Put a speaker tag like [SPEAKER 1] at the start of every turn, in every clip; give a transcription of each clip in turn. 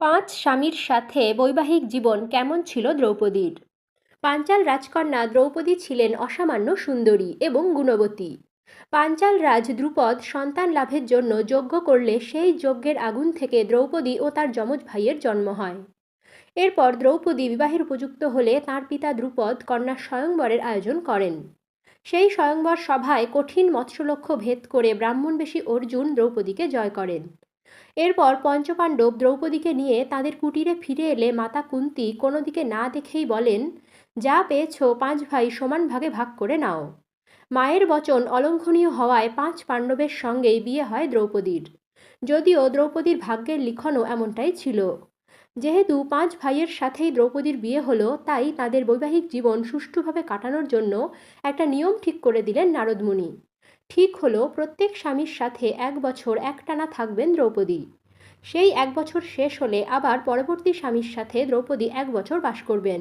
[SPEAKER 1] পাঁচ স্বামীর সাথে বৈবাহিক জীবন কেমন ছিল দ্রৌপদীর? পাঞ্চাল রাজকন্যা দ্রৌপদী ছিলেন অসামান্য সুন্দরী এবং গুণবতী। পাঞ্চাল রাজ দ্রুপদ সন্তান লাভের জন্য যজ্ঞ করলে সেই যজ্ঞের আগুন থেকে দ্রৌপদী ও তার যমজ ভাইয়ের জন্ম হয়। এরপর দ্রৌপদী বিবাহের উপযুক্ত হলে তার পিতা দ্রুপদ কন্যা স্বয়ংবরের আয়োজন করেন। সেই স্বয়ংবর সভায় কঠিন মৎস্যলক্ষ্য ভেদ করে ব্রাহ্মণবেশী অর্জুন দ্রৌপদীকে জয় করেন। এরপর পঞ্চপাণ্ডব দ্রৌপদীকে নিয়ে তাদের কুটিরে ফিরে এলে মাতা কুন্তি কোনো দিকে না দেখেই বলেন, যা পেয়েছ পাঁচ ভাই সমান ভাগে ভাগ করে নাও। মায়ের বচন অলঙ্ঘনীয় হওয়ায় পাঁচ পাণ্ডবের সঙ্গেই বিয়ে হয় দ্রৌপদীর। যদিও দ্রৌপদীর ভাগ্যের লিখনও এমনটাই ছিল। যেহেতু পাঁচ ভাইয়ের সাথেই দ্রৌপদীর বিয়ে হলো, তাই তাদের বৈবাহিক জীবন সুষ্ঠুভাবে কাটানোর জন্য একটা নিয়ম ঠিক করে দিলেন নারদমুনি। ঠিক হলো, প্রত্যেক স্বামীর সাথে এক বছর একটানা থাকবেন দ্রৌপদী। সেই এক বছর শেষ হলে আবার পরবর্তী স্বামীর সাথে দ্রৌপদী এক বছর বাস করবেন।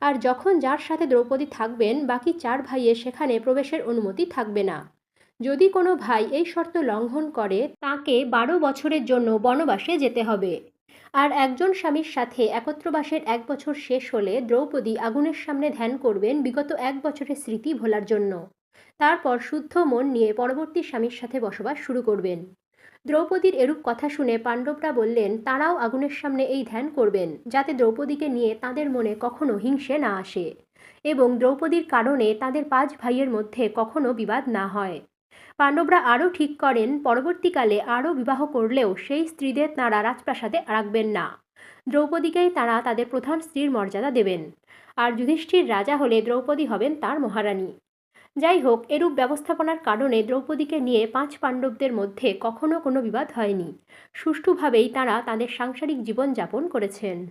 [SPEAKER 1] আর যখন যার সাথে দ্রৌপদী থাকবেন, বাকি চার ভাইয়ের সেখানে প্রবেশের অনুমতি থাকবে না। যদি কোনো ভাই এই শর্ত লঙ্ঘন করে, তাকে বারো বছরের জন্য বনবাসে যেতে হবে। আর একজন স্বামীর সাথে একত্রবাসের এক বছর শেষ হলে দ্রৌপদী আগুনের সামনে ধ্যান করবেন বিগত এক বছরের স্মৃতি ভোলার জন্য। তারপর শুদ্ধ মন নিয়ে পরবর্তী স্বামীর সাথে বসবাস শুরু করবেন। দ্রৌপদীর এরূপ কথা শুনে পাণ্ডবরা বললেন, তারাও আগুনের সামনে এই ধ্যান করবেন, যাতে দ্রৌপদীকে নিয়ে তাদের মনে কখনো হিংসে না আসে এবং দ্রৌপদীর কারণে তাদের পাঁচ ভাইয়ের মধ্যে কখনো বিবাদ না হয়। পাণ্ডবরা আরও ঠিক করেন, পরবর্তীকালে আরও বিবাহ করলেও সেই স্ত্রীদের তাঁরা রাজপ্রাসাদে রাখবেন না। দ্রৌপদীকেই তারা তাদের প্রধান স্ত্রীর মর্যাদা দেবেন। আর যুধিষ্ঠির রাজা হলে দ্রৌপদী হবেন তার মহারানী। যাই হোক, এরূপ ব্যবস্থাপনার কারণে দ্রৌপদীকে নিয়ে পাঁচ পাণ্ডবদের মধ্যে কখনো কোনো বিবাদ হয়নি। সুষ্ঠুভাবেই তারা তাদের সাংসারিক জীবন যাপন করেছেন।